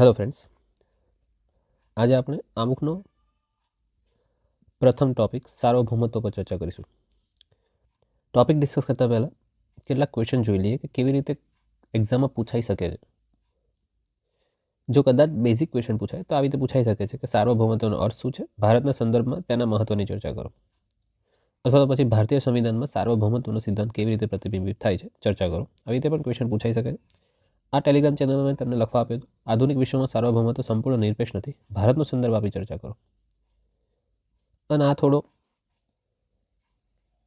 Hello friends આજે આપણે આમુકનો પ્રથમ ટોપિક સાર્વભૌમત્વ પર ચર્ચા કરીશું. ટોપિક ડિસ્કસ કરતાં પહેલાં કેટલાક ક્વેશ્ચન જોઈ લઈએ કે કેવી રીતે એક્ઝામમાં પૂછાઈ શકે છે. જો કદાચ બેઝિક ક્વેશ્ચન પૂછાય, તો આવી રીતે પૂછાઈ શકે છે કે સાર્વભૌમત્વનો અર્થ શું છે? ભારતના સંદર્ભમાં તેના મહત્ત્વની ચર્ચા કરો. અથવા તો પછી ભારતીય સંવિધાનમાં સાર્વભૌમત્વનો સિદ્ધાંત કેવી રીતે પ્રતિબિંબિત થાય છે? ચર્ચા કરો. આવી રીતે પણ ક્વેશ્ચન પૂછાઈ શકે છે. આ ટેલિગ્રામ ચેનલમાં મેં તમને લખવા આપ્યું આધુનિક વિશ્વમાં સાર્વભૌમત્વ સંપૂર્ણ નિરપેક્ષ નથી. ભારતનો સંદર્ભ આપી ચર્ચા કરો. અને આ થોડો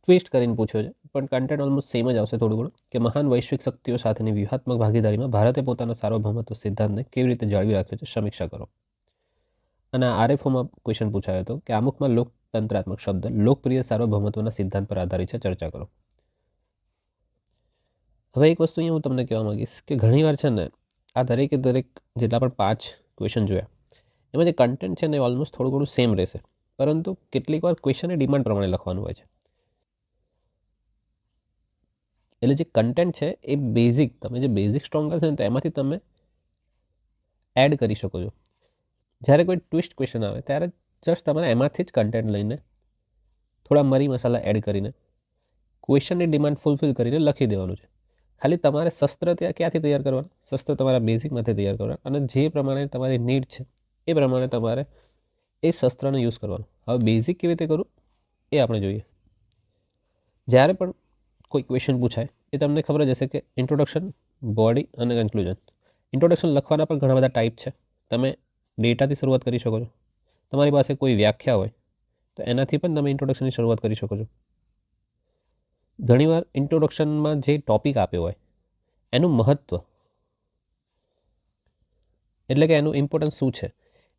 ટ્વિસ્ટ કરીને પૂછ્યો છે. પણ કન્ટેન્ટ ઓલમોસ્ટ સેમ જ આવશે થોડું ઘણું કે મહાન વૈશ્વિક શક્તિઓ સાથેની વ્યૂહાત્મક ભાગીદારીમાં ભારતે પોતાના સાર્વભૌમત્વ સિદ્ધાંતને કેવી રીતે જાળવી રાખ્યો છે સમીક્ષા કરો. અને આ આરએફઓમાં ક્વેશ્ચન પૂછાયો હતો કે અમુકમાં લોકતંત્રાત્મક શબ્દ લોકપ્રિય સાર્વભૌમત્વના સિદ્ધાંત પર આધારિત છે. ચર્ચા કરો. હવે એક વસ્તુ અહીંયા હું તમને કહેવા માંગીશ કે ઘણીવાર છે ને, આ દરેકે દરેક જેટલા પણ પાંચ ક્વેશ્ચન જોયા, એમાં જે કન્ટેન્ટ છે ને ઓલમોસ્ટ થોડું ઘણું સેમ રહેશે. પરંતુ કેટલીક વાર ક્વેશ્ચનની ડિમાન્ડ પ્રમાણે લખવાનું હોય છે. એટલે જે કન્ટેન્ટ છે એ બેઝિક તમે જે બેઝિક સ્ટ્રોંગ કરશે ને, તો એમાંથી તમે એડ કરી શકો છો. જ્યારે કોઈ ટ્વિસ્ટ ક્વેશ્ચન આવે, ત્યારે જસ્ટ તમારે એમાંથી જ કન્ટેન્ટ લઈને થોડા મરી મસાલા એડ કરીને ક્વેશ્ચનની ડિમાન્ડ ફૂલફિલ કરીને લખી દેવાનું છે. ખાલી તમારે શસ્ત્ર ત્યાં ક્યાંથી તૈયાર કરવાના? શસ્ત્ર તમારા બેઝિકમાંથી તૈયાર કરવાના. અને જે પ્રમાણે તમારી નીડ છે, એ પ્રમાણે તમારે એ શસ્ત્રનો યુઝ કરવાનો. હવે બેઝિક કેવી રીતે કરું? એ આપણે જોઈએ. જ્યારે પણ કોઈ ક્વેશ્ચન પૂછાય, એ તમને ખબર જ હશે કે ઇન્ટ્રોડક્શન બોડી અને કન્ક્લુઝન ઇન્ટ્રોડક્શન લખવાના પણ ઘણા બધા ટાઈપ છે. તમે ડેટાથી શરૂઆત કરી શકો છો. તમારી પાસે કોઈ વ્યાખ્યા હોય, તો એનાથી પણ તમે ઇન્ટ્રોડક્શનની શરૂઆત કરી શકો છો. ઘણીવાર ઇન્ટ્રોડક્શનમાં જે ટોપિક આપ્યો હોય, એનું મહત્ત્વ એટલે કે એનું ઇમ્પોર્ટન્સ શું છે,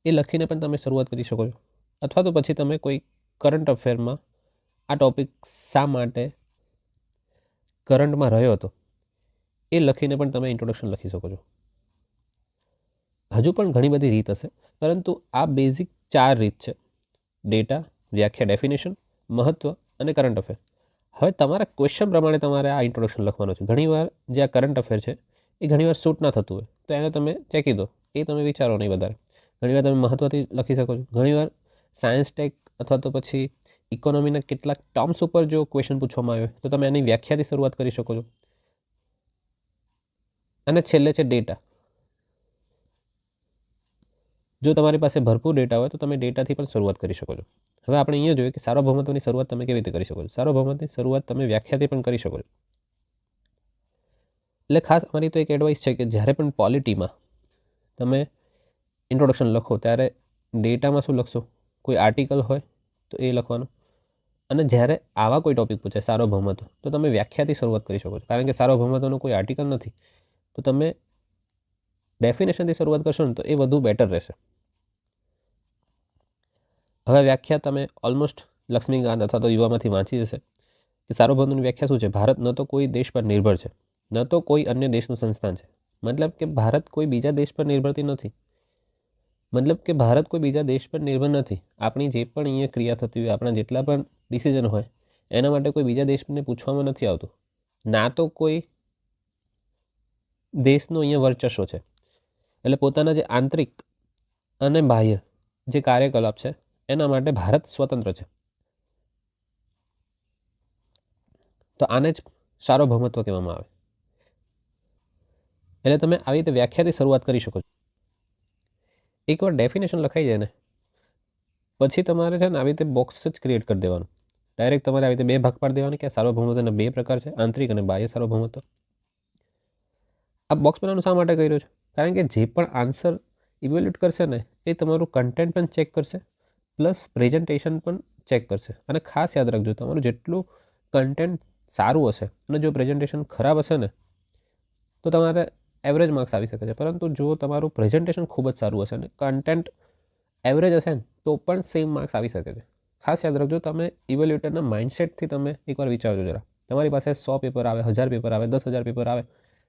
એ લખીને પણ તમે શરૂઆત કરી શકો છો. અથવા તો પછી તમે કોઈ કરંટ અફેરમાં આ ટોપિક શા માટે કરંટમાં રહ્યો હતો, એ લખીને પણ તમે ઇન્ટ્રોડક્શન લખી શકો છો. હજુ પણ ઘણી બધી રીત હશે, પરંતુ આ બેઝિક ચાર રીત છે. ડેટા વ્યાખ્યા ડેફિનેશન મહત્ત્વ અને કરંટ અફેર હવે તમારા ક્વેશ્ચન પ્રમાણે તમારે આ ઇન્ટ્રોડક્શન લખવાનું છે. ઘણીવાર જે આ કરંટ અફેર છે, એ ઘણીવાર સૂટ ના થતું હોય, તો એને તમે ચેકી દો. એ તમે વિચારો નહીં વધારે. ઘણીવાર તમે મહત્ત્વથી લખી શકો છો. ઘણીવાર સાયન્સ ટેક અથવા તો પછી ઇકોનોમીના કેટલાક ટર્મ્સ ઉપર જો ક્વેશ્ચન પૂછવામાં આવ્યો તો તમે એની વ્યાખ્યાથી શરૂઆત કરી શકો છો. અને છેલ્લે છે ડેટા જો તમારી પાસે ભરપૂર ડેટા હોય તો તમે ડેટાથી પણ શરૂઆત કરી શકો છો. હવે આપણે અહીંયા જોઈએ કે સાર્વભૌમત્વની શરૂઆત તમે કેવી રીતે કરી શકો છો. સાર્વભૌમત્વની શરૂઆત તમે વ્યાખ્યાથી પણ કરી શકો છો. એટલે ખાસ અમારી તો એક એડવાઇસ છે કે જ્યારે પણ પોલિટીમાં તમે ઇન્ટ્રોડક્શન લખો, ત્યારે ડેટામાં શું લખશો? કોઈ આર્ટિકલ હોય તો એ લખવાનું. અને જ્યારે આવા કોઈ ટોપિક પૂછાય સાર્વભૌમત્વ, તો તમે વ્યાખ્યાથી શરૂઆત કરી શકો છો. કારણ કે સાર્વભૌમત્વનો કોઈ આર્ટિકલ નથી. તો તમે ડેફિનેશનથી શરૂઆત કરશો ને તો એ વધુ બેટર રહેશે. હવે વ્યાખ્યા તમે ઓલમોસ્ટ લક્ષ્મીકાંત અથવા તો યુવામાંથી વાંચી જશે કે સાર્વભૌમની વ્યાખ્યા શું છે? ભારત ન તો કોઈ દેશ પર નિર્ભર છે, ન તો કોઈ અન્ય દેશનું સંસ્થાન છે. મતલબ કે ભારત કોઈ બીજા દેશ પર નિર્ભરતી નથી. મતલબ કે ભારત કોઈ બીજા દેશ પર નિર્ભર નથી. આપણી જે પણ અહીંયા ક્રિયા થતી હોય, આપણા જેટલા પણ ડિસિઝન હોય, એના માટે કોઈ બીજા દેશને પૂછવામાં નથી આવતું. ના તો કોઈ દેશનો અહીંયા વર્ચસ્વ છે. એટલે પોતાના જે આંતરિક અને બાહ્ય જે કાર્યકલાપ છે એના માટે ભારત સ્વતંત્ર છે. તો આને જ સાર્વભૌમત્વ કહેવામાં આવે. એટલે તમે આવી રીતે વ્યાખ્યાથી શરૂઆત કરી શકો છો. એકવાર ડેફિનેશન લખાઈ જાય ને, પછી તમારે છે ને આવી રીતે બોક્સ જ ક્રિએટ કરી દેવાનું. ડાયરેક્ટ તમારે આવી રીતે બે ભાગ પાડી દેવાનું કે સાર્વભૌમત્વના બે પ્રકાર છે, આંતરિક અને બાહ્ય સાર્વભૌમત્વ આ બોક્સ બનાવવાનું શા માટે કર્યો છું? કારણ કે જે પણ આન્સર ઇવેલ્યુટ કરશે ને, એ તમારું કન્ટેન્ટ પણ ચેક કરશે. પ્લસ પ્રેઝન્ટેશન પણ ચેક કરશે. અને ખાસ યાદ રાખજો, તમારું જેટલું કન્ટેન્ટ સારું હશે અને જો પ્રેઝન્ટેશન ખરાબ હશે ને, તો તમારે એવરેજ માર્ક્સ આવી શકે છે. પરંતુ જો તમારું પ્રેઝન્ટેશન ખૂબ જ સારું હશે ને કન્ટેન્ટ એવરેજ હશે ને, તો પણ સેમ માર્ક્સ આવી શકે છે. ખાસ યાદ રાખજો, તમે ઇવેલ્યુએટરના માઇન્ડસેટથી તમે એકવાર વિચારજો જરા. તમારી પાસે સો પેપર આવે, હજાર પેપર આવે, દસ હજાર પેપર આવે,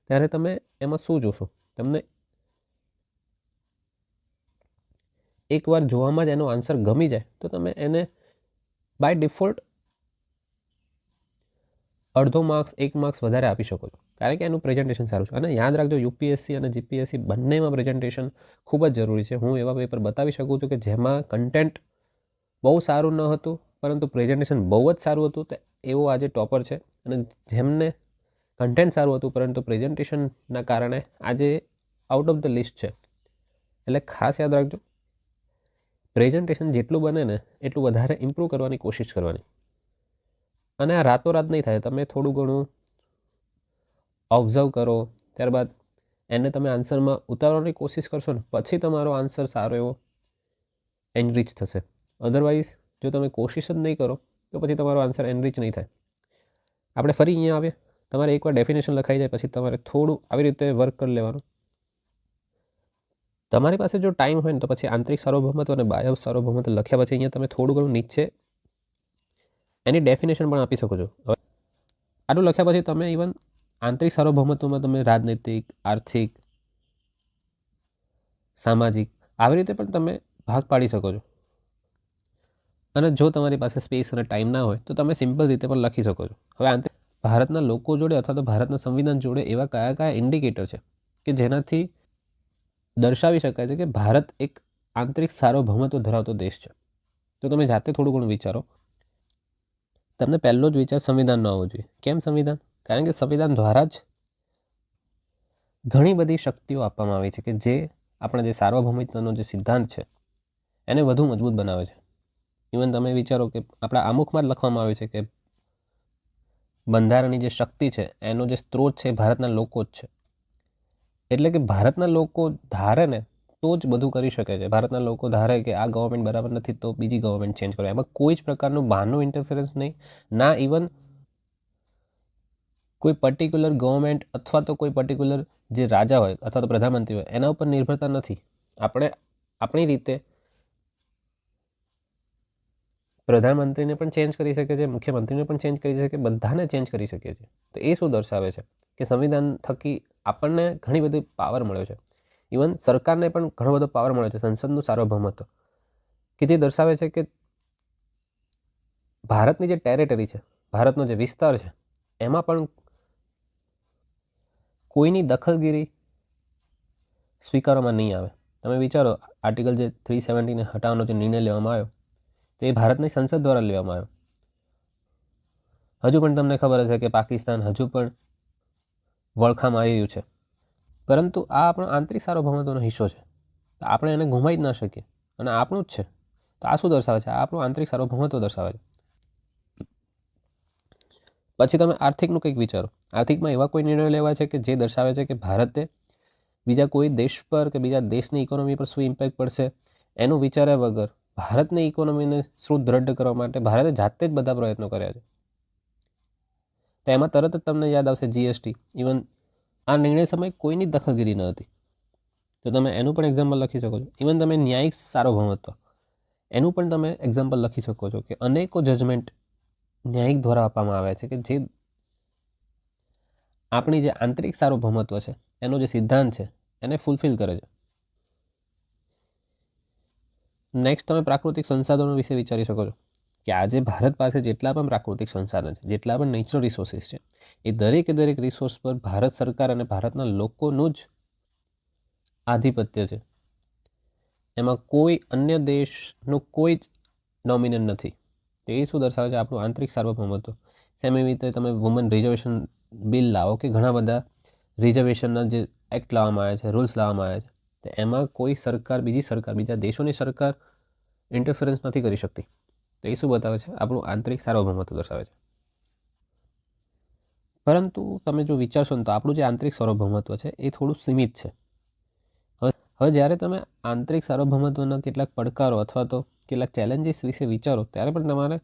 ત્યારે તમે એમાં શું જોશો? તમને એકવાર જોવામાં જ એનો આન્સર ગમી જાય, તો તમે એને બાય ડિફોલ્ટ અડધો માર્ક્સ એક માર્ક્સ વધારે આપી શકો છો. કારણ કે એનું પ્રેઝન્ટેશન સારું છે. અને યાદ રાખજો યુપીએસસી અને જીપીએસસી બંનેમાં પ્રેઝન્ટેશન ખૂબ જ જરૂરી છે. હું એવા પેપર બતાવી શકું છું કે જેમાં કન્ટેન્ટ બહુ સારું ન હતું, પરંતુ પ્રેઝન્ટેશન બહુ જ સારું હતું, તો એવો આજે ટોપર છે. અને જેમને કન્ટેન્ટ સારું હતું, પરંતુ પ્રેઝન્ટેશનના કારણે આજે આઉટ ઓફ ધ લિસ્ટ છે. એટલે ખાસ યાદ રાખજો પ્રેઝન્ટેશન જેટલું બને ને, એટલું વધારે ઇમ્પ્રૂવ કરવાની કોશિશ કરવાની. અને આ રાતોરાત નહીં થાય, તમે થોડું ઘણું ઓબ્ઝર્વ કરો, ત્યારબાદ એને તમે આન્સરમાં ઉતારવાની કોશિશ કરશો ને, પછી તમારો આન્સર સારો એવો એનરીચ થશે. અધરવાઇઝ જો તમે કોશિશ જ નહીં કરો, તો પછી તમારો આન્સર એનરીચ નહીં થાય. આપણે ફરી અહીંયા આવીએ. તમારે એકવાર ડેફિનેશન લખાઈ જાય, પછી તમારે થોડું આવી રીતે વર્ક કરી લેવાનું. તમારી પાસે જો ટાઈમ હોય ને તો પછી આંતરિક સાર્વભૌમત્વ અને બાહ્ય સાર્વભૌમત્વ લખ્યા પછી અહીંયા તમે થોડું ઘણું નીચે એની ડેફિનેશન પણ આપી શકો છો. હવે આટલું લખ્યા પછી તમે ઇવન આંતરિક સાર્વભૌમત્વમાં તમે રાજનૈતિક, આર્થિક, સામાજિક આવી રીતે પણ તમે ભાગ પાડી શકો છો. અને જો તમારી પાસે સ્પેસ અને ટાઈમ ના હોય તો તમે સિમ્પલ રીતે પણ લખી શકો છો. હવે આંતરિક ભારતના લોકો જોડે અથવા તો ભારતના સંવિધાન જોડે એવા કયા કયા ઇન્ડિકેટર છે કે જેનાથી દર્શાવી શકાય છે કે ભારત એક આંતરિક સાર્વભૌમત્વ ધરાવતો દેશ છે. તો તમે જાતે થોડું ઘણું વિચારો. તમને પહેલો જ વિચાર સંવિધાન ન આવવો જોઈએ. કેમ સંવિધાન? કારણ કે સંવિધાન દ્વારા જ ઘણી બધી શક્તિઓ આપવામાં આવી છે કે જે આપણા જે સાર્વભૌમિત્વનો જે સિદ્ધાંત છે, એને વધુ મજબૂત બનાવે છે. ઇવન તમે વિચારો કે આપણા આમુખમાં જ લખવામાં આવ્યું છે કે બંધારણની જે શક્તિ છે, એનો જે સ્ત્રોત છે ભારતના લોકો જ છે. એટલે કે ભારતના લોકો ધારે ને તો જ બધું કરી શકે છે. ભારતના લોકો ધારે કે આ ગવર્મેન્ટ બરાબર નથી તો બીજી ગવર્મેન્ટ ચેન્જ કરો. એમાં કોઈ જ પ્રકારનું બહારનું ઇન્ટરફિયરન્સ નહીં. ના ઇવન કોઈ પર્ટિક્યુલર ગવર્મેન્ટ અથવા તો કોઈ પર્ટિક્યુલર જે રાજા હોય અથવા તો પ્રધાનમંત્રી હોય, એના ઉપર નિર્ભરતા નથી. આપણે આપણી રીતે પ્રધાનમંત્રીને પણ ચેન્જ કરી શકીએ છીએ, મુખ્યમંત્રીને પણ ચેન્જ કરી શકે બધાને ચેન્જ કરી શકીએ છીએ. તો એ શું દર્શાવે છે? કે સંવિધાન થકી આપણને ઘણી બધી પાવર મળ્યો છે. ઇવન સરકારને પણ ઘણો બધો પાવર મળ્યો છે, સંસદનું સાર્વભૌમત્વ. કે જે દર્શાવે છે કે ભારતની જે ટેરેટરી છે, ભારતનો જે વિસ્તાર છે, એમાં પણ કોઈની દખલગીરી સ્વીકારવામાં નહીં આવે. તમે વિચારો આર્ટિકલ જે થ્રી સેવન્ટીને હટાવવાનો જે નિર્ણય લેવામાં આવ્યો, તો એ ભારતની સંસદ દ્વારા લેવામાં આવ્યો. હજુ પણ તમને ખબર હશે કે પાકિસ્તાન હજુ પણ વળખા આવ્યું છે. પરંતુ આ આપણો આંતરિક સાર્વભૌમત્વનો હિસ્સો છે. તો આપણે એને ગુમાવી જ ન શકીએ. અને આપણું જ છે. તો આ શું દર્શાવે છે? આ આપણું આંતરિક સાર્વભૌમત્વ દર્શાવે છે. પછી તમે આર્થિકનું કંઈક વિચારો. આર્થિકમાં એવા કોઈ નિર્ણયો લેવા છે કે જે દર્શાવે છે કે ભારતે બીજા કોઈ દેશ પર કે બીજા દેશની ઇકોનોમી પર શું ઇમ્પેક્ટ પડશે? એનું વિચાર્યા વગર ભારતની ઇકોનોમીને સુદૃઢ કરવા માટે? ભારતે જાતે જ બધા પ્રયત્નો કર્યા છે. તો એમાં તરત જ તમને યાદ આવશે જીએસટી ઇવન આ નિર્ણય સમયે કોઈની દખલગીરી ન હતી. તો તમે એનું પણ એક્ઝામ્પલ લખી શકો છો. ઇવન તમે ન્યાયિક સાર્વભૌમત્વ એનું પણ તમે એક્ઝામ્પલ લખી શકો છો કે અનેકો જજમેન્ટ ન્યાયિક દ્વારા આપવામાં આવ્યા છે કે જે આપણી જે આંતરિક સાર્વભૌમત્વ છે, એનો જે સિદ્ધાંત છે, એને ફૂલફિલ કરે છે. નેક્સ્ટ તમે પ્રાકૃતિક સંસાધનો વિશે વિચારી શકો છો. કે આજે ભારત પાસે જેટલા પણ પ્રાકૃતિક સંસાધન છે, જેટલા પણ નેચરલ રિસોર્સિસ છે, એ દરેકે દરેક રિસોર્સ પર ભારત સરકાર અને ભારતના લોકોનું જ આધિપત્ય છે. એમાં કોઈ અન્ય દેશનું કોઈ જ નોમિનન નથી. તો શું દર્શાવે છે? આપણું આંતરિક સાર્વભૌમત્વ. સેમ એવી રીતે તમે વુમન રિઝર્વેશન બિલ લાવો કે ઘણા બધા રિઝર્વેશનના જે એક્ટ લાવવામાં આવ્યા છે રૂલ્સ લાવવામાં આવ્યા છે, તો એમાં કોઈ સરકાર, બીજી સરકાર, બીજા દેશોની સરકાર ઇન્ટરફરન્સ નથી કરી શકતી. તો એ શું બતાવે છે? આપણું આંતરિક સાર્વભૌમત્વ દર્શાવે છે. પરંતુ તમે જો વિચારશો ને તો આપણું જે આંતરિક સાર્વભૌમત્વ છે, એ થોડું સીમિત છે. હવે જ્યારે તમે આંતરિક સાર્વભૌમત્વના કેટલાક પડકારો અથવા તો કેટલાક ચેલેન્જીસ વિશે વિચારો, ત્યારે પણ તમારે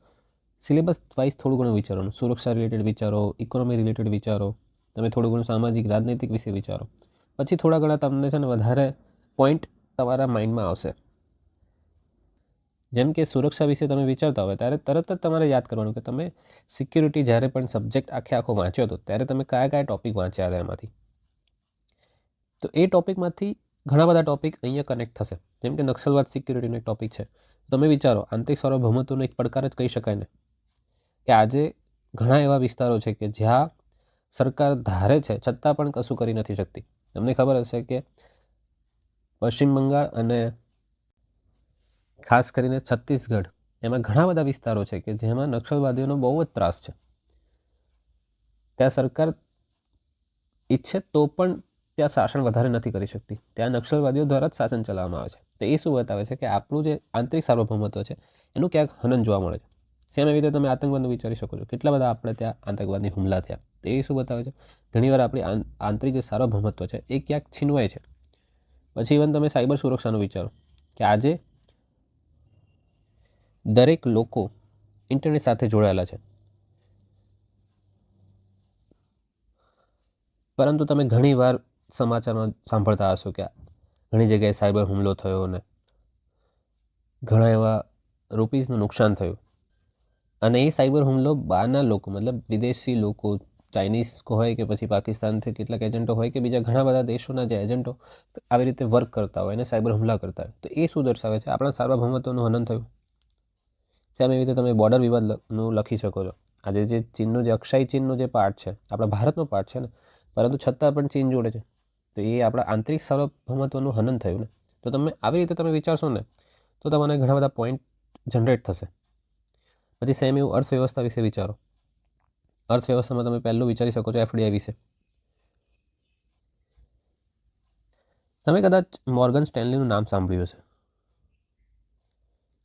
સિલેબસ વાઇઝ થોડું ઘણું વિચારવાનું. સુરક્ષા રિલેટેડ વિચારો ઇકોનોમી રિલેટેડ વિચારો, તમે થોડું ઘણું સામાજિક, રાજનૈતિક વિશે વિચારો. પછી થોડા ઘણા તમને છે ને વધારે પોઈન્ટ તમારા માઇન્ડમાં આવશે. જેમ કે સુરક્ષા વિશે તમે વિચારતા હોય, ત્યારે તરત જ તમારે યાદ કરવાનું કે તમે સિક્યુરિટી જ્યારે પણ સબ્જેક્ટ આખે આખો વાંચ્યો હતો, ત્યારે તમે કયા કયા ટોપિક વાંચ્યા હતા એમાંથી? તો એ ટોપિકમાંથી ઘણા બધા ટોપિક અહીંયા કનેક્ટ થશે. જેમ કે નક્સલવાદ સિક્યુરિટીનો એક ટોપિક છે. તમે વિચારો, આંતરિક સાર્વભૌમત્વનો એક પડકાર જ કહી શકાય ને? કે આજે ઘણા એવા વિસ્તારો છે કે જ્યાં સરકાર ધારે છે, છતાં પણ કશું કરી નથી શકતી. તમને ખબર હશે કે પશ્ચિમ બંગાળ અને ખાસ કરીને છત્તીસગઢ, એમાં ઘણા બધા વિસ્તારો છે કે જેમાં નક્સલવાદીઓનો બહુ જ ત્રાસ છે. ત્યાં સરકાર ઈચ્છે તો પણ ત્યાં શાસન વધારે નથી કરી શકતી. ત્યાં નક્સલવાદીઓ દ્વારા જ શાસન ચલાવવામાં આવે છે. તો એ શું બતાવે છે કે આપણું જે આંતરિક સાર્વભૌમત્વ છે, એનું ક્યાંક હનન જોવા મળે છે. સેમ એવી રીતે તમે આતંકવાદનું વિચારી શકો છો. કેટલા બધા આપણે ત્યાં આતંકવાદની હુમલા થયા? તો એ શું બતાવે છે? ઘણીવાર આપણી આંતરિક જે સાર્વભૌમત્વ છે, એ ક્યાંક છીનવાય છે. પછી ઇવન તમે સાયબર સુરક્ષાનું વિચારો કે આજે દરેક લોકો ઇન્ટરનેટ સાથે જોડાયેલા છે. પરંતુ તમે ઘણીવાર સમાચારમાં સાંભળતા હશો કે ઘણી જગ્યાએ સાયબર હુમલો થયો અને ઘણા એવા રૂપીઝનું નુકસાન થયું. અને એ સાયબર હુમલો બહારના લોકો, મતલબ વિદેશી લોકો, ચાઇનીઝ હોય કે પછી પાકિસ્તાનથી કેટલાક એજન્ટો હોય કે બીજા ઘણા બધા દેશોના જે એજન્ટો આવી રીતે વર્ક કરતા હોય અને સાયબર હુમલા કરતા હોય, તો એ શું દર્શાવે છે? આપણા સાર્વભૌમત્વનું હનન થયું. સેમ એવી રીતે તમે બોર્ડર વિવાદનું લખી શકો છો. આજે જે ચીનનું જે અક્ષય ચીનનો જે પાર્ટ છે, આપણા ભારતનો પાર્ટ છે ને, પરંતુ છતાં પણ ચીન જોડે છે. તો એ આપણા આંતરિક સાર્વભૌમત્વનું હનન થયું ને. તો તમે આવી રીતે તમે વિચારશો ને, તો તમને ઘણા બધા પોઈન્ટ જનરેટ થશે. પછી સેમ એવું અર્થવ્યવસ્થા વિશે વિચારો. અર્થવ્યવસ્થામાં તમે પહેલું વિચારી શકો છો એફડીઆઈ વિશે. તમે કદાચ મોર્ગન સ્ટેનલીનું નામ સાંભળ્યું હશે.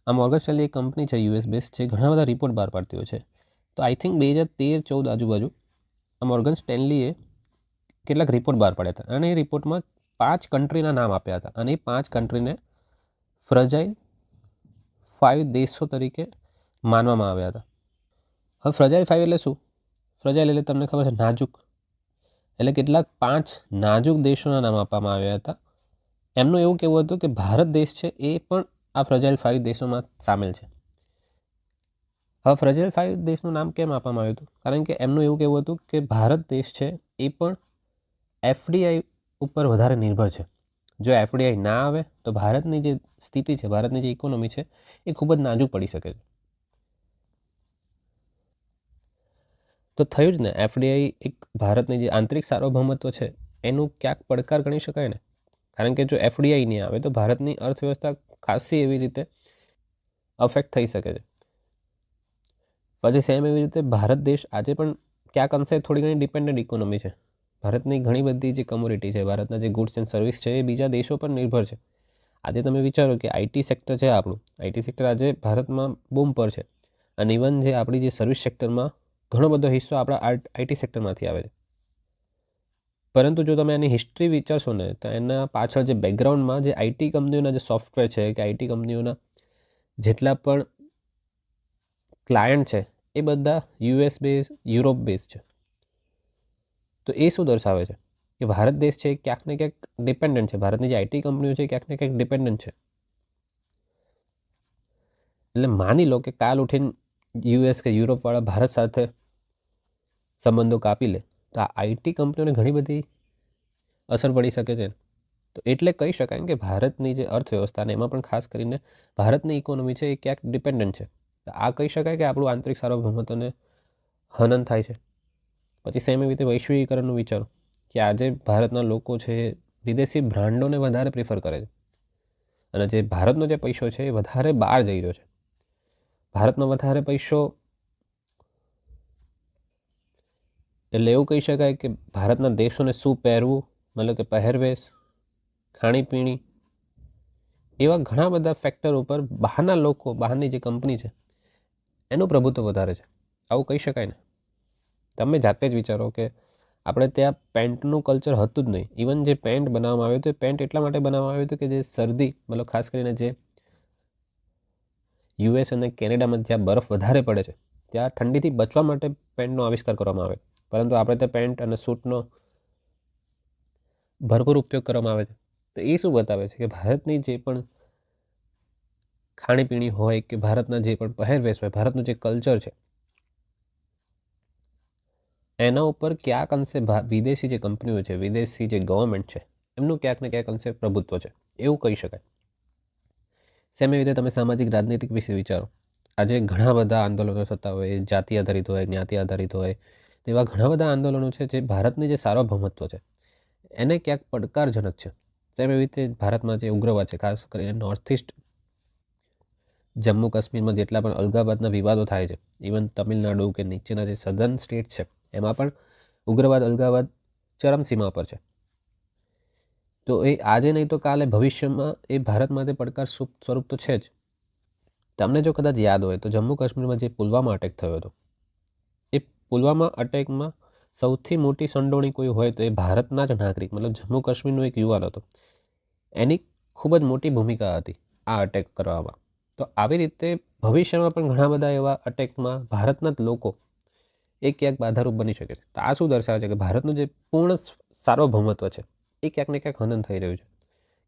આ મોર્ગન સ્ટેનલી એક કંપની છે, યુએસ બેઝ છે ઘણા બધા રિપોર્ટ બહાર પાડતી હોય છે. તો આઈ થિંક બે હજાર તેર, ચૌદ આજુબાજુ આ મોર્ગન સ્ટેનલીએ કેટલાક રિપોર્ટ બહાર પાડ્યા હતા. અને એ રિપોર્ટમાં પાંચ કન્ટ્રીના નામ આપ્યા હતા. અને એ પાંચ કન્ટ્રીને ફ્રજાઇલ ફાઇવ દેશો તરીકે માનવામાં આવ્યા હતા. હવે ફ્રજાઇલ ફાઇવ એટલે શું? ફ્રજાઇલ એટલે તમને ખબર છે, નાજુક. એટલે કેટલાક પાંચ નાજુક દેશોના નામ આપવામાં આવ્યા હતા. એમનું એવું કહેવું હતું કે ભારત દેશ છે, એ પણ આ ફ્રજાઇલ ફાઇવ દેશોમાં સામેલ છે. હવે ફ્રજાઇલ ફાઇવ દેશનું નામ કેમ આપવામાં આવ્યું હતું? કારણ કે એમનું એવું કહેવું હતું કે ભારત દેશ છે, એ પણ એફડીઆઈ ઉપર વધારે નિર્ભર છે. જો એફડીઆઈ ના આવે, તો ભારતની જે સ્થિતિ છે, ભારતની જે ઇકોનોમી છે, એ ખૂબ જ નાજુક પડી શકે છે. તો થયું જ ને, એફડીઆઈ એક ભારતની જે આંતરિક સાર્વભૌમત્વ છે, એનું ક્યાંક પડકાર ગણી શકાય ને? કારણ કે જો એફડીઆઈ નહીં આવે, તો ભારતની અર્થવ્યવસ્થા ખાસી એવી રીતે અફેક્ટ થઈ શકે છે. પછી સેમ એવી રીતે ભારત દેશ આજે પણ ક્યાંક અંશે થોડી ઘણી ડિપેન્ડન્ટ ઇકોનોમી છે. ભારતની ઘણી બધી જે કમ્યુનિટી છે, ભારતના જે ગુડ્સ એન્ડ સર્વિસ છે, એ બીજા દેશો પર નિર્ભર છે. આજે તમે વિચારો કે આઈટી સેક્ટર છે આપણું. આઈટી સેક્ટર આજે ભારતમાં બૂમ પર છે. અને ઇવન જે આપણી જે સર્વિસ સેક્ટરમાં ઘણો બધો હિસ્સો આપણા આઈટી સેક્ટરમાંથી આવે છે. પરંતુ જો તમે એની હિસ્ટ્રી વિચારશો ને, તો એના પાછળ જે બેકગ્રાઉન્ડમાં જે આઈટી કંપનીઓના જે સોફ્ટવેર છે કે આઈટી કંપનીઓના જેટલા પણ ક્લાયન્ટ છે, એ બધા યુએસ બેઝ યુરોપ બેઝ છે. તો એ શું દર્શાવે છે? કે ભારત દેશ છે ક્યાંક ને ક્યાંક ડિપેન્ડન્ટ છે. ભારતની જે આઈટી કંપનીઓ છે ક્યાંક ને ક્યાંક ડિપેન્ડન્ટ છે. એટલે માની લો કે કાલ ઉઠીને યુએસ કે યુરોપવાળા ભારત સાથે સંબંધો કાપી લે તો આ આઈટી કંપનીઓને ઘણી બધી અસર પડી શકે છે. તો એટલે કહી શકાય કે ભારતની જે અર્થવ્યવસ્થા ને એમાં પણ ખાસ કરીને ભારતની ઇકોનોમી છે એ ક્યાંક ડિપેન્ડન્ટ છે. તો આ કહી શકાય કે આપણું આંતરિક સાર્વભૌમત્વને હનન થાય છે. પછી સેમ એવી રીતે વૈશ્વિકીકરણનું વિચારો કે આજે ભારતના લોકો છે, વિદેશી બ્રાન્ડોને વધારે પ્રિફર કરે છે. અને જે ભારતનો જે પૈસો છે એ વધારે બહાર જઈ રહ્યો છે. ભારતનો વધારે પૈસો એટલે એવું કહી શકાય કે ભારતના દેશોને શું પહેરવું, મતલબ કે પહેરવેશ, ખાણીપીણી, એવા ઘણા બધા ફેક્ટર ઉપર બહારના લોકો, બહારની જે કંપની છે, એનું પ્રભુત્વ વધારે છે. આવું કહી શકાય ને? તમે જાતે જ વિચારો કે આપણે ત્યાં પેન્ટનું કલ્ચર હતું જ નહીં. ઇવન જે પેન્ટ બનાવવામાં આવ્યું હતું પેન્ટ એટલા માટે બનાવવામાં આવ્યું હતું કે જે શરદી, મતલબ ખાસ કરીને જે યુએસ અને કેનેડામાં જ્યાં બરફ વધારે પડે છે, ત્યાં ઠંડીથી બચવા માટે પેન્ટનો આવિષ્કાર કરવામાં આવે પરંતુ આપણે ત્યાં પેન્ટ અને સૂટનો ભરપૂર ઉપયોગ કરવામાં આવે છે. તો એ શું બતાવે છે કે ભારતની જે પણ ખાણીપીણી હોય કે ભારતના જે પણ પહેરવેશ હોય, ભારતનું જે કલ્ચર છે, એના ઉપર ક્યાંક અંશે વિદેશી જે કંપનીઓ છે, વિદેશી જે ગવર્મેન્ટ છે, એમનું ક્યાંક ને ક્યાંક અંશે પ્રભુત્વ છે. એવું કહી શકાય. સેમ રીતે તમે સામાજિક રાજનૈતિક વિશે વિચારો. આજે ઘણા બધા આંદોલનો થતા હોય, જાતિ આધારિત હોય, જ્ઞાતિ આધારિત હોય એવા ઘણા બધા આંદોલનો છે જે ભારતની જે સાર્વભૌમત્વ છે, એને ક્યાંક પડકારજનક છે. તેમ એવી રીતે ભારતમાં જે ઉગ્રવાદ છે, ખાસ કરીને નોર્થ ઇસ્ટ જમ્મુ કાશ્મીરમાં જેટલા પણ અલગાબાદના વિવાદો થાય છે ઇવન તમિલનાડુ કે નીચેના જે સદર્ન સ્ટેટ છે, એમાં પણ ઉગ્રવાદ, અલગાવાદ ચરમસીમા પર છે. તો એ આજે નહીં તો કાલે ભવિષ્યમાં એ ભારત માટે પડકાર સ્વરૂપ તો છે જ. તમને જો કદાચ યાદ હોય તો જમ્મુ કાશ્મીરમાં જે પુલવામા અટેક થયો હતો પુલવામા અટેકમાં સૌથી મોટી સંડોણી કોઈ હોય તો એ ભારતના જ નાગરિક, મતલબ જમ્મુ કાશ્મીરનો એક યુવાન હતો. એની ખૂબ જ મોટી ભૂમિકા હતી આ અટેક કરવામાં. તો આવી રીતે ભવિષ્યમાં પણ ઘણા બધા એવા અટેકમાં ભારતના જ લોકો એ ક્યાંક બાધારૂપ બની શકે છે. તો આ શું દર્શાવે છે કે ભારતનું જે પૂર્ણ સાર્વભૌમત્વ છે, એ ક્યાંક ને ક્યાંક હનન થઈ રહ્યું છે.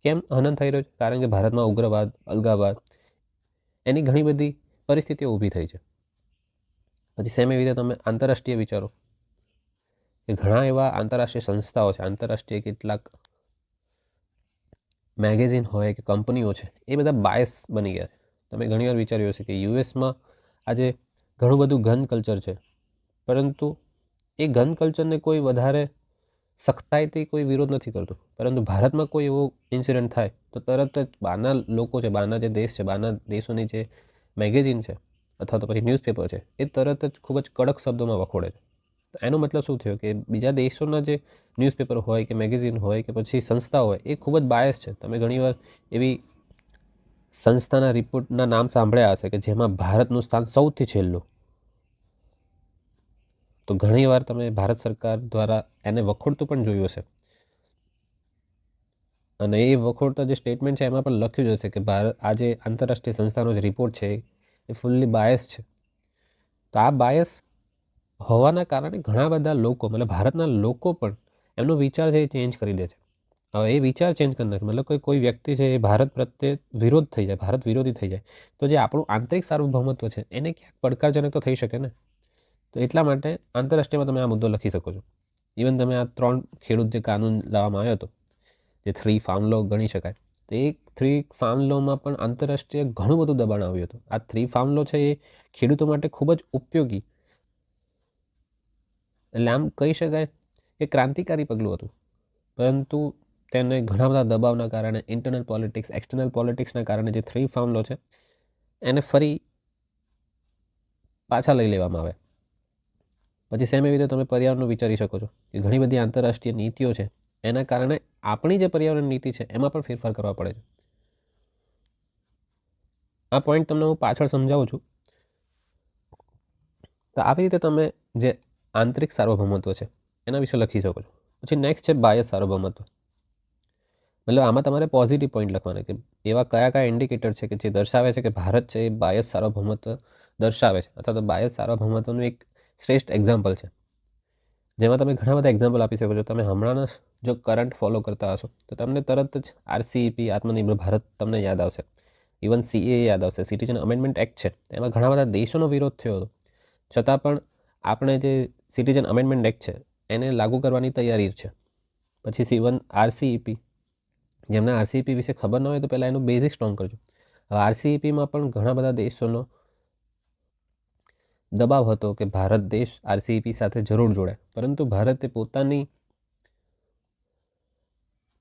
કેમ હનન થઈ રહ્યું છે? કારણ કે ભારતમાં ઉગ્રવાદ, અલગાવાદ એની ઘણી બધી પરિસ્થિતિઓ ઊભી થઈ છે. પછી સેમ એવી રીતે તમે આંતરરાષ્ટ્રીય વિચારો. કે ઘણા એવા આંતરરાષ્ટ્રીય સંસ્થાઓ છે, આંતરરાષ્ટ્રીય કેટલાક મેગેઝિન હોય કે કંપનીઓ છે, એ બધા બાયસ બની ગયા તમે ઘણીવાર વિચાર્યું હશે કે યુએસમાં આજે ઘણું બધું ગન કલ્ચર છે, પરંતુ એ ગન કલ્ચરને કોઈ વધારે સખ્તાઈથી કોઈ વિરોધ નથી કરતું. પરંતુ ભારતમાં કોઈ એવો ઇન્સિડન્ટ થાય તો તરત જ બહારના લોકો છે બહારના જે દેશ છે બહારના દેશોની જે મેગેઝિન છે અથવા તો પછી ન્યૂઝપેપર છે, એ તરત જ ખૂબ જ કડક શબ્દોમાં વખોડે છે. તો એનો મતલબ શું થયો કે બીજા દેશોના જે ન્યૂઝપેપર હોય કે મેગેઝિન હોય કે પછી સંસ્થા હોય, એ ખૂબ જ બાયસ છે. તમે ઘણીવાર એવી સંસ્થાના રિપોર્ટના નામ સાંભળ્યા હશે કે જેમાં ભારતનું સ્થાન સૌથી છેલ્લું. તો ઘણીવાર તમે ભારત સરકાર દ્વારા એને વખોડતું પણ જોયું હશે. અને એ વખોડતા જે સ્ટેટમેન્ટ છે, એમાં પણ લખ્યું જ હશે કે ભારત આ જે આંતરરાષ્ટ્રીય સંસ્થાનો જે રિપોર્ટ છે એ ફૂલ્લી બાયસ છે. તો આ બાયસ હોવાના કારણે ઘણા બધા લોકો, મતલબ ભારતના લોકો પણ એમનો વિચાર છે એ ચેન્જ કરી દે છે. હવે એ વિચાર ચેન્જ કરી નાખે, મતલબ કોઈ કોઈ વ્યક્તિ છે એ ભારત પ્રત્યે વિરોધ થઈ જાય, ભારત વિરોધી થઈ જાય, તો જે આપણું આંતરિક સાર્વભૌમત્વ છે એને ક્યાંક પડકારજનક તો થઈ શકે ને? તો એટલા માટે આંતરરાષ્ટ્રીયમાં તમે આ મુદ્દો લખી શકો છો. ઇવન તમે આ ત્રણ ખેડૂત જે કાનૂન લાવવામાં આવ્યો હતો, જે થ્રી ફાર્મ લો ગણી શકાય, તો એ થ્રી ફાર્મ લોમાં પણ આંતરરાષ્ટ્રીય ઘણું બધું દબાણ આવ્યું હતું. આ થ્રી ફાર્મ લો છે એ ખેડૂતો માટે ખૂબ જ ઉપયોગી. એટલે આમ કહી શકાય કે ક્રાંતિકારી પગલું હતું. પરંતુ તેને ઘણા બધા દબાવના કારણે ઇન્ટરનલ પોલિટિક્સ એક્સટર્નલ પોલિટિક્સના કારણે જે થ્રી ફાર્મ લો છે, એને ફરી પાછા લઈ લેવામાં આવે પછી સેમ એવી રીતે તમે પર્યાવરણનું વિચારી શકો છો કે ઘણી બધી આંતરરાષ્ટ્રીય નીતિઓ છે, એના કારણે આપણી જે પર્યાવરણ નીતિ છે, એમાં પણ ફેરફાર કરવા પડે છે. આ પોઈન્ટ તમને હું પાછળ સમજાવું છું. તો આવી રીતે તમે જે આંતરિક સાર્વભૌમત્વ છે, એના વિશે લખી શકો છો. પછી નેક્સ્ટ છે બાહ્ય સાર્વભૌમત્વ. મતલબ આમાં તમારે પોઝિટિવ પોઈન્ટ લખવાના કે એવા કયા કયા ઇન્ડિકેટર છે કે જે દર્શાવે છે કે ભારત છે એ બાહ્ય સાર્વભૌમત્વ દર્શાવે છે. અથવા તો બાહ્ય સાર્વભૌમત્વનું એક શ્રેષ્ઠ એક્ઝામ્પલ છે. જેમાં તમે ઘણા બધા એક્ઝામ્પલ આપી શકો છો. તમે હમણાંના જો કરંટ ફોલો કરતા હશો, તો તમને તરત જ આરસીઈપી આત્મનિર્ભર ભારત તમને યાદ આવશે. ઇવન સીએ યાદ આવશે. સિટીઝન અમેન્ડમેન્ટ એક્ટ છે. એમાં ઘણા બધા દેશોનો વિરોધ થયો હતો. છતાં પણ આપણે જે સિટીઝન અમેન્ડમેન્ટ એક્ટ છે, એને લાગુ કરવાની તૈયારી છે. પછી સીવન આરસીઈપી જેમને આરસીઈપી વિશે ખબર ન હોય તો પહેલાં એનું બેઝિક સ્ટ્રોંગ કરજો. હવે આરસીઈપીમાં પણ ઘણા બધા દેશોનો દબાવ હતો કે ભારત દેશ આરસીઈપી સાથે જરૂર જોડાય. પરંતુ ભારતે પોતાની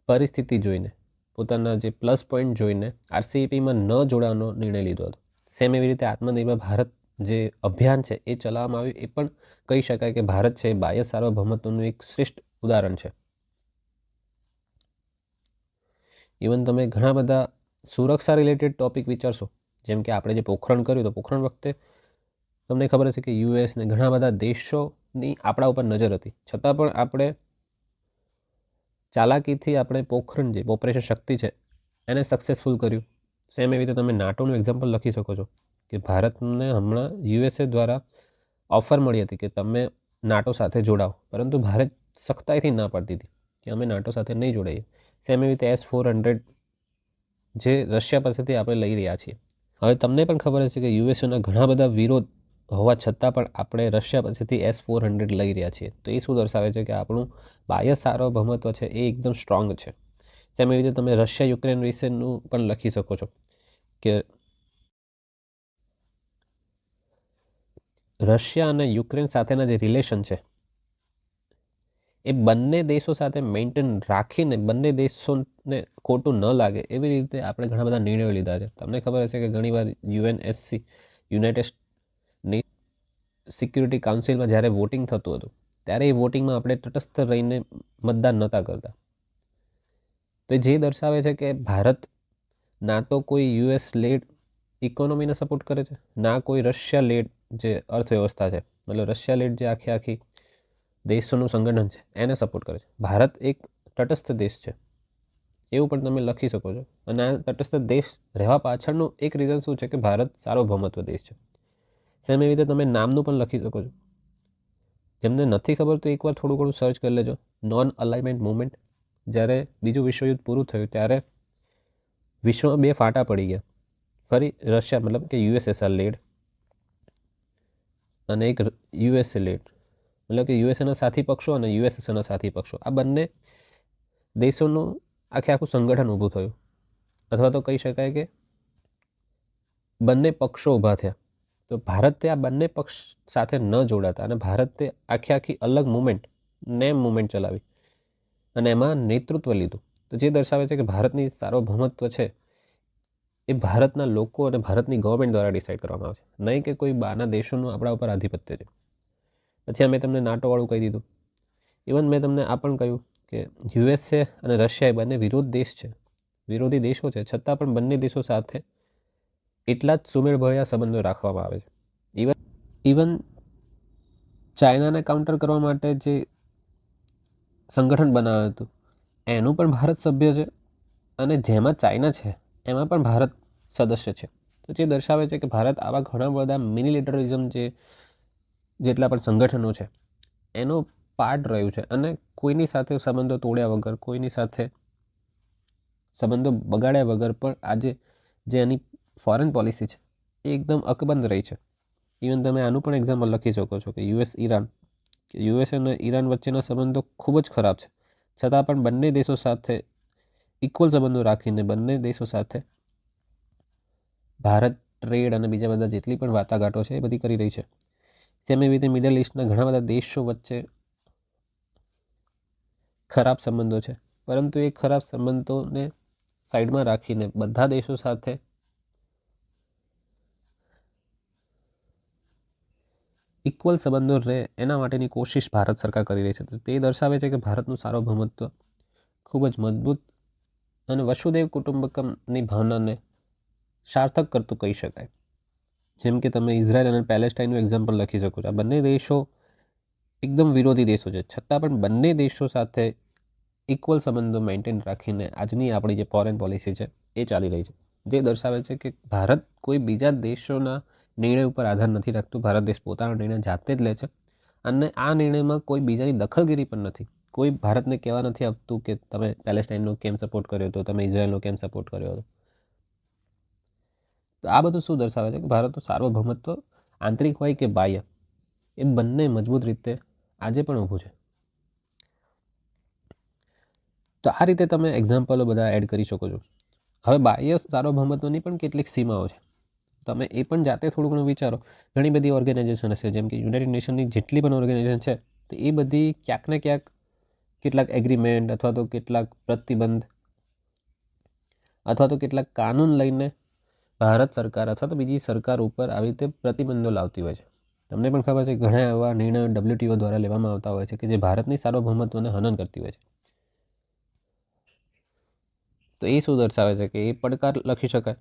પરિસ્થિતિ જોઈને પોતાના જે પ્લસ પોઈન્ટ જોઈને આરસીઈપીમાં ન જોડાવાનો નિર્ણય લીધો હતો. સેમ એવી રીતે આત્મનિર્ભર ભારત જે અભિયાન છે એ ચલાવવામાં આવ્યું. એ પણ કહી શકાય કે ભારત છે બાહ્ય સાર્વભૌમત્વનું એક શ્રેષ્ઠ ઉદાહરણ છે. ઇવન તમે ઘણા બધા સુરક્ષા રિલેટેડ ટોપિક વિચારશો, જેમ કે આપણે જે પોખરણ કર્યું તો પોખરણ વખતે તમને ખબર હશે કે યુએસ ને ઘણા બધા દેશોની આપણા ઉપર નજર હતી. છતાં પણ આપણે ચાલાકીથી આપણે પોખરણ જે ઓપરેશન શક્તિ છે, એને સક્સેસફુલ કર્યું. સેમ એવી રીતે તમે નાટોનું એક્ઝામ્પલ લખી શકો છો કે ભારતને હમણાં યુએસએ દ્વારા ઓફર મળી હતી કે તમે નાટો સાથે જોડાઓ, પરંતુ ભારત સખ્તાઈથી ના પાડતી હતી કે અમે નાટો સાથે નહીં જોડાઈએ. સેમ એવી રીતે એસ ફોર હંડ્રેડ જે રશિયા પાસેથી આપણે લઈ રહ્યા છીએ. હવે તમને પણ ખબર હશે કે યુએસએના ઘણા બધા વિરોધ હોવા છતાં પણ આપણે રશિયા પાસેથી એસ ફોર હંડ્રેડ લઈ રહ્યા છીએ. તો એ શું દર્શાવે છે કે આપણું બાહ્ય સાર્વભૌમત્વ છે એ એકદમ સ્ટ્રોંગ છે. જેમ એવી રીતે તમે રશિયા યુક્રેન વિશેનું પણ લખી શકો છો કે રશિયા અને યુક્રેન સાથેના જે રિલેશન છે, એ બંને દેશો સાથે મેન્ટેન રાખીને, બંને દેશોને ખોટું ન લાગે એવી રીતે આપણે ઘણા બધા નિર્ણયો લીધા છે. તમને ખબર હશે કે ઘણીવાર યુએનએસસી યુનાઇટેડની સિક્યુરિટી કાઉન્સિલમાં જ્યારે વોટિંગ થતું હતું, ત્યારે એ વોટિંગમાં આપણે તટસ્થ રહીને મતદાન નહોતા કરતા. તો જે દર્શાવે છે કે ભારત ના તો કોઈ યુએસ લેડ ઇકોનોમીને સપોર્ટ કરે છે, ના કોઈ રશિયા લેડ જે અર્થવ્યવસ્થા છે, મતલબ રશિયા લેડ જે આખી આખી દેશોનું સંગઠન છે, એને સપોર્ટ કરે છે. ભારત એક તટસ્થ દેશ છે, એવું પણ તમે લખી શકો છો. અને આ તટસ્થ દેશ રહેવા પાછળનું એક રીઝન શું છે કે ભારત સારો ભૌમત્વ દેશ છે. સેમ એવી રીતે તમે નામનું પણ લખી શકો છો. જેમને નથી ખબર તો એકવાર થોડું ઘણું સર્ચ કરી લેજો. નોન અલાઇનમેન્ટ મુવમેન્ટ જ્યારે બીજું વિશ્વયુદ્ધ પૂરું થયું ત્યારે વિશ્વમાં બે ફાટા પડી ગયા. ફરી રશિયા, મતલબ કે યુએસએસઆર લેડ અને એક યુએસએ લેડ મતલબ કે યુએસએના સાથી પક્ષો અને યુએસએસના સાથી પક્ષો. આ બંને દેશોનું આખે આખું સંગઠન ઊભું થયું. અથવા તો કહી શકાય કે બંને પક્ષો ઊભા થયા. તો ભારતે આ બંને પક્ષ સાથે ન જોડાતા અને ભારતે આખી આખી અલગ મુમેન્ટ નેમ મુમેન્ટ ચલાવી અને એમાં નેતૃત્વ લીધું. તો જે દર્શાવે છે કે ભારતની સાર્વભૌમત્વ છે એ ભારતના લોકો અને ભારતની ગવર્મેન્ટ દ્વારા ડિસાઇડ કરવામાં આવે છે. નહીં કે કોઈ બહારના દેશોનું આપણા ઉપર આધિપત્ય છે. પછી મેં તમને નાટોવાળું કહી દીધું. ઇવન મેં તમને આ પણ કહ્યું કે યુએસએ અને રશિયા એ બંને વિરોધ દેશ છે. વિરોધી દેશો છે. છતાં પણ બંને દેશો સાથે એટલા જ સુમેળભર્યા સંબંધો રાખવામાં આવે છે. ઇવન ઇવન ચાઇનાને કાઉન્ટર કરવા માટે જે સંગઠન બનાવ્યું હતું, એનું પણ ભારત સભ્ય છે અને જેમાં ચાઇના છે, એમાં પણ ભારત સદસ્ય છે. તો જે દર્શાવે છે કે ભારત આવા ઘણા બધા મિનિલિટરિઝમ જે, જેટલા પણ સંગઠનો છે, એનો પાર્ટ રહ્યું છે અને કોઈની સાથે સંબંધો તોડ્યા વગર, કોઈની સાથે સંબંધો બગાડ્યા વગર પણ આજે જે એની ફોરેન પોલિસી છે, એ એકદમ અકબંધ રહી છે. ઇવન તમે આનું પણ એક્ઝામ્પલ લખી શકો છો કે યુએસ ઈરાન કે યુએસ અને ઈરાન વચ્ચેના સંબંધો ખૂબ જ ખરાબ છે. છતાં પણ બંને દેશો સાથે ઇક્વલ સંબંધો રાખીને બંને દેશો સાથે ભારત ટ્રેડ અને બીજા બધા જેટલી પણ વાટાઘાટો છે એ બધી કરી રહી છે. જેમ એવી રીતે મિડલ ઇસ્ટના ઘણા બધા દેશો વચ્ચે ખરાબ સંબંધો છે. પરંતુ એ ખરાબ સંબંધોને સાઈડમાં રાખીને બધા દેશો સાથે ઇક્વલ સંબંધો રહે, એના માટેની કોશિશ ભારત સરકાર કરી રહી છે. તો દર્શાવે છે કે ભારતનું સાર્વભૌમત્વ ખૂબ જ મજબૂત અને વસુદેવ કુટુંબકમની ભાવનાને સાર્થક કરતું કહી શકાય. જેમ કે તમે ઇઝરાયલ અને પેલેસ્ટાઇનનું એક્ઝામ્પલ લખી શકો છો. આ બંને દેશો એકદમ વિરોધી દેશો છે. છતાં પણ બંને દેશો સાથે ઇક્વલ સંબંધો મેન્ટેન રાખીને આજની આપણી જે ફોરેન પોલિસી છે, એ ચાલી રહી છે. જે દર્શાવે છે કે ભારત કોઈ બીજા દેશોના નિર્ણય ઉપર આધાર નથી રાખતું. ભારત દેશ પોતાનો નિર્ણય જાતે જ લે છે. અને આ નિર્ણયમાં કોઈ બીજાની દખલગીરી પણ નથી. કોઈ ભારતને કહેવા નથી આપતું કે તમે પેલેસ્ટાઇનનો કેમ સપોર્ટ કર્યો હતો, તમે ઇઝરાયલનો કેમ સપોર્ટ કર્યો હતો. તો આ બધું શું દર્શાવે છે કે ભારતનું સાર્વભૌમત્વ, આંતરિક હોય કે બાહ્ય, એ બંને મજબૂત રીતે આજે પણ ઊભું છે. તો આ રીતે તમે એક્ઝામ્પલો બધા એડ કરી શકો છો. હવે બાહ્ય સાર્વભૌમત્વની પણ કેટલીક સીમાઓ છે. તમે એ પણ જાતે થોડું ઘણું વિચારો. ઘણી બધી ઓર્ગેનાઇઝેશન હશે, જેમ કે યુનાઇટેડ નેશનની જેટલી પણ ઓર્ગેનાઇઝેશન છે, તો એ બધી ક્યાંક ને ક્યાંક કેટલાક એગ્રીમેન્ટ અથવા તો કેટલાક પ્રતિબંધ અથવા તો કેટલાક કાનૂન લઈને ભારત સરકાર અથવા તો બીજી સરકાર ઉપર આવી રીતે પ્રતિબંધો લાવતી હોય છે. તમને પણ ખબર છે ઘણા એવા નિર્ણયો ડબ્લ્યુટીઓ દ્વારા લેવામાં આવતા હોય છે કે જે ભારતની સાર્વભૌમત્વને હનન કરતી હોય છે. તો એ શું દર્શાવે છે કે એ પડકાર લખી શકાય?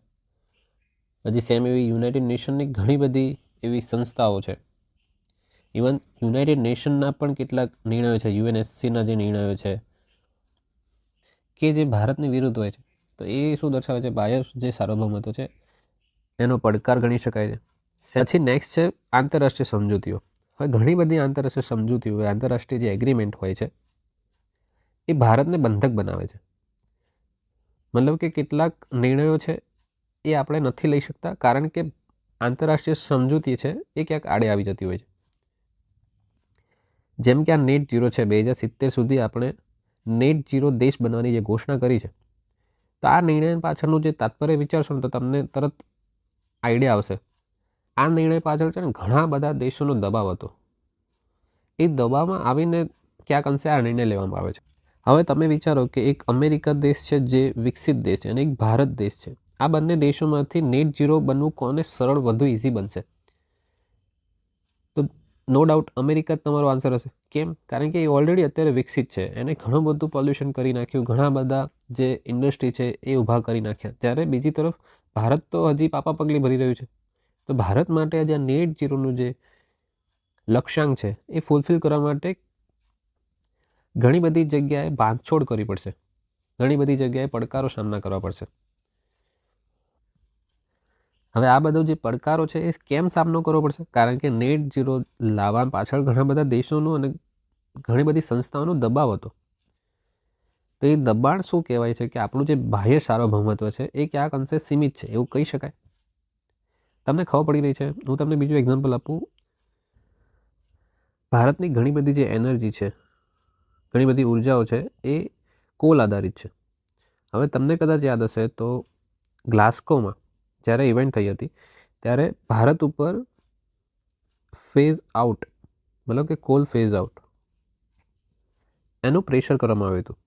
હજી સેમ એવી યુનાઇટેડ નેશનની ઘણી બધી એવી સંસ્થાઓ છે. ઇવન યુનાઇટેડ નેશનના પણ કેટલાક નિર્ણયો છે યુએનએસસીના જે નિર્ણયો છે, કે જે ભારતની વિરુદ્ધ હોય છે. તો એ શું દર્શાવે છે? બાહ્ય જે સાર્વભૌમત્વ છે, એનો પડકાર ગણી શકાય છે. પછી નેક્સ્ટ છે આંતરરાષ્ટ્રીય સમજૂતીઓ. હવે ઘણી બધી આંતરરાષ્ટ્રીય સમજૂતીઓ, આંતરરાષ્ટ્રીય જે એગ્રીમેન્ટ હોય છે, એ ભારતને બંધક બનાવે છે. મતલબ કે કેટલાક નિર્ણયો છે એ આપણે નથી લઈ શકતા, કારણ કે આંતરરાષ્ટ્રીય સમજૂતી છે, એ ક્યાંક આડે આવી જતી હોય છે. જેમ કે આ નેટ જીરો છે, બે હજાર સિત્તેર સુધી આપણે નેટ જીરો દેશ બનવાની જે ઘોષણા કરી છે, તો આ નિર્ણય પાછળનું જે તાત્પર્ય વિચારશો ને તો તમને તરત આઈડિયા આવશે. આ નિર્ણય પાછળ છે ને ઘણા બધા દેશોનો દબાવ હતો. એ દબાવમાં આવીને ક્યાંક અંશે આ નિર્ણય લેવામાં આવે છે. હવે તમે વિચારો કે એક અમેરિકા દેશ છે જે વિકસિત દેશ છે અને એક ભારત દેશ છે. આ બંને દેશોમાંથી નેટ ઝીરો બનવું કોને સરળ, વધુ ઇઝી બનશે? તો નો ડાઉટ અમેરિકા જ તમારો આન્સર હશે. કેમ? કારણ કે એ ઓલરેડી અત્યારે વિકસિત છે. એને ઘણું બધું પોલ્યુશન કરી નાખ્યું. ઘણા બધા જે ઇન્ડસ્ટ્રી છે એ ઊભા કરી નાખ્યા. જ્યારે બીજી તરફ ભારત તો હજી પાપા પગલી ભરી રહ્યું છે. તો ભારત માટે આજે આ નેટ ઝીરોનું જે લક્ષ્યાંક છે એ ફૂલફિલ કરવા માટે ઘણી બધી જગ્યાએ બાંધછોડ કરવી પડશે. ઘણી બધી જગ્યાએ પડકારો સામના કરવા પડશે. હવે આ બધો જે પડકારો છે, એ કેમ સામનો કરવો પડશે? કારણ કે નેટ ઝીરો લાવવા પાછળ ઘણા બધા દેશોનું અને ઘણી બધી સંસ્થાઓનો દબાવ હતો. તો એ દબાણ શું કહેવાય છે કે આપણું જે બાહ્ય સાર્વભૌમત્વ છે, એ ક્યાંક અંશે સીમિત છે, એવું કહી શકાય. તમને ખબર પડી રહી છે, હું તમને બીજું એક્ઝામ્પલ આપું. ભારતની ઘણી બધી જે એનર્જી છે, ઘણી બધી ઉર્જાઓ છે, એ કોલ આધારિત છે. હવે તમને કદાચ યાદ હશે તો ગ્લાસ્કોમાં જ્યારે ઇવેન્ટ થઈ હતી, ત્યારે ભારત ઉપર ફેઝ આઉટ મતલબ કે કોલ ફેઝ આઉટ એનું પ્રેશર કરવામાં આવ્યું હતું.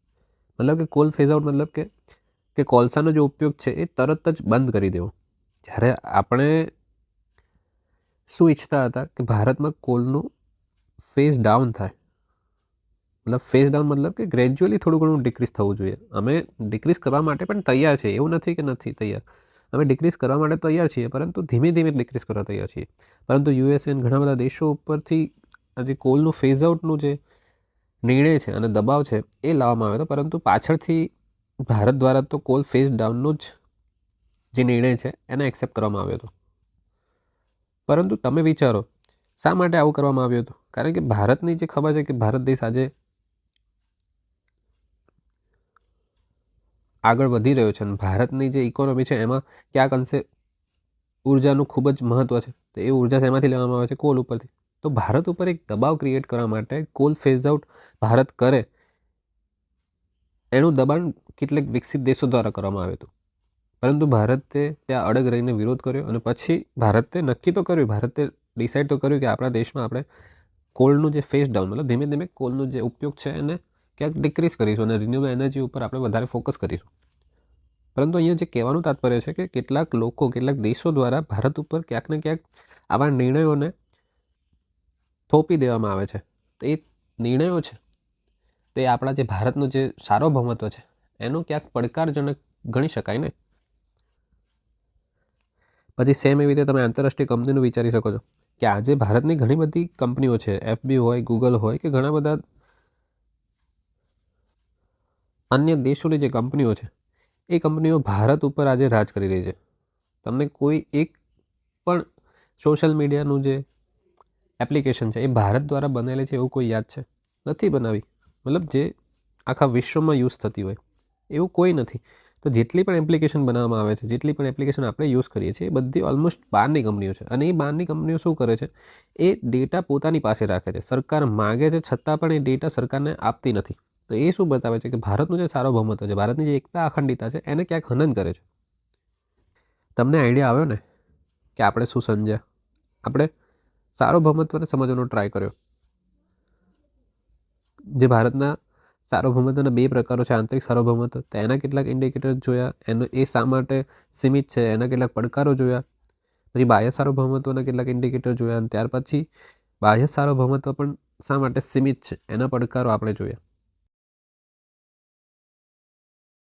મતલબ કે કોલ ફેઝ આઉટ મતલબ કે કે કોલસાનો જે ઉપયોગ છે એ તરત જ બંધ કરી દેવો. જ્યારે આપણે શું ઈચ્છતા હતા કે ભારતમાં કોલનું ફેઝ ડાઉન થાય. મતલબ ફેઝ ડાઉન મતલબ કે ગ્રેજ્યુઅલી થોડું ઘણું ડિક્રીઝ થવું જોઈએ. અમે ડિક્રીઝ કરવા માટે પણ તૈયાર છે એવું નથી કે નથી તૈયાર. અમે ડિક્રીઝ કરવા માટે તૈયાર છીએ, પરંતુ ધીમે ધીમે ડિક્રીઝ કરવા તૈયાર છીએ. પરંતુ યુએસએન ઘણા બધા દેશો ઉપરથી આજે કોલનું ફેઝ આઉટનું જે નિર્ણય છે અને દબાવ છે, એ લાવવામાં આવ્યો હતો પરંતુ પાછળથી ભારત દ્વારા તો કોલ ફેઝ ડાઉનનો જ જે નિર્ણય છે, એને એક્સેપ્ટ કરવામાં આવ્યો હતો. પરંતુ તમે વિચારો, શા માટે આવું કરવામાં આવ્યું હતું? કારણ કે ભારતની જે ખબર છે કે ભારત દેશ આજે આગળ વધી રહ્યો છે અને ભારતની જે ઇકોનોમી છે એમાં ક્યાંક અંશે ઉર્જાનું ખૂબ જ મહત્ત્વ છે. તો એ ઊર્જા શેમાંથી લેવામાં આવે છે? કોલ ઉપરથી. તો ભારત ઉપર એક દબાવ ક્રિએટ કરવા માટે કોલ ફેઝ આઉટ ભારત કરે એનું દબાણ કેટલેક વિકસિત દેશો દ્વારા કરવામાં આવ્યું હતું. પરંતુ ભારતે ત્યાં અડગ રહીને વિરોધ કર્યો અને પછી ભારતે નક્કી તો કર્યું, ભારતે ડિસાઇડ તો કર્યું કે આપણા દેશમાં આપણે કોલનું જે ફેસ ડાઉન મતલબ ધીમે ધીમે કોલનો જે ઉપયોગ છે એને ક્યાંક ડિક્રીઝ કરીશું અને રિન્યુએબલ એનર્જી ઉપર આપણે વધારે ફોકસ કરીશું. પરંતુ અહીંયા જે કહેવાનું તાત્પર્ય છે કે કેટલાક લોકો, કેટલાક દેશો દ્વારા ભારત ઉપર ક્યાંક ને ક્યાંક આવા નિર્ણયોને થોપી દેવામાં આવે છે. તો એ નિર્ણયો છે. તે આપણા જે ભારતનો જે સાર્વભૌમત્વ છે, એનો ક્યાંક પડકારજનક ગણી શકાય ને? પછી સેમ એવી રીતે તમે આંતરરાષ્ટ્રીય કંપનીનું વિચારી શકો છો કે આજે ભારતની ઘણી બધી કંપનીઓ છે એફબી હોય, ગૂગલ હોય કે ઘણા બધા અન્ય દેશોની જે કંપનીઓ છે, એ કંપનીઓ ભારત ઉપર આજે રાજ કરી રહી છે. તમને કોઈ એક પણ સોશિયલ મીડિયાનું જે એપ્લિકેશન છે, એ ભારત દ્વારા બનેલી છે એવું કોઈ યાદ છે? નથી બનાવી. મતલબ જે આખા વિશ્વમાં યુઝ થતી હોય, એવું કોઈ નથી. તો જેટલી પણ એપ્લિકેશન બનાવવામાં આવે છે, જેટલી પણ એપ્લિકેશન આપણે યુઝ કરીએ છીએ, એ બધી ઓલમોસ્ટ બહારની કંપનીઓ છે. અને એ બહારની કંપનીઓ શું કરે છે? એ ડેટા પોતાની પાસે રાખે છે. સરકાર માગે છે છતાં પણ એ ડેટા સરકારને આપતી નથી. તો એ શું બતાવે છે કે ભારતનું જે સાર્વભૌમત્વ છે, ભારતની જે એકતા અખંડિતા છે, એને ક્યાંક હનન કરે છે? તમને આઈડિયા આવ્યો ને કે આપણે શું સમજ્યા? આપણે સાર્વભૌમત્વને સમજવાનો ટ્રાય કર્યો. જે ભારતના સાર્વભૌમત્વના બે પ્રકારો છે, આંતરિક સાર્વભૌમત્વ, તો એના કેટલાક ઇન્ડિકેટર જોયા, એનો એ શા માટે સીમિત છે, એના કેટલાક પડકારો જોયા, પછી બાહ્ય સાર્વભૌમત્વના કેટલાક ઇન્ડિકેટર જોયા, અને ત્યાર પછી બાહ્ય સાર્વભૌમત્વ પણ શા માટે સીમિત છે, એના પડકારો આપણે જોયા.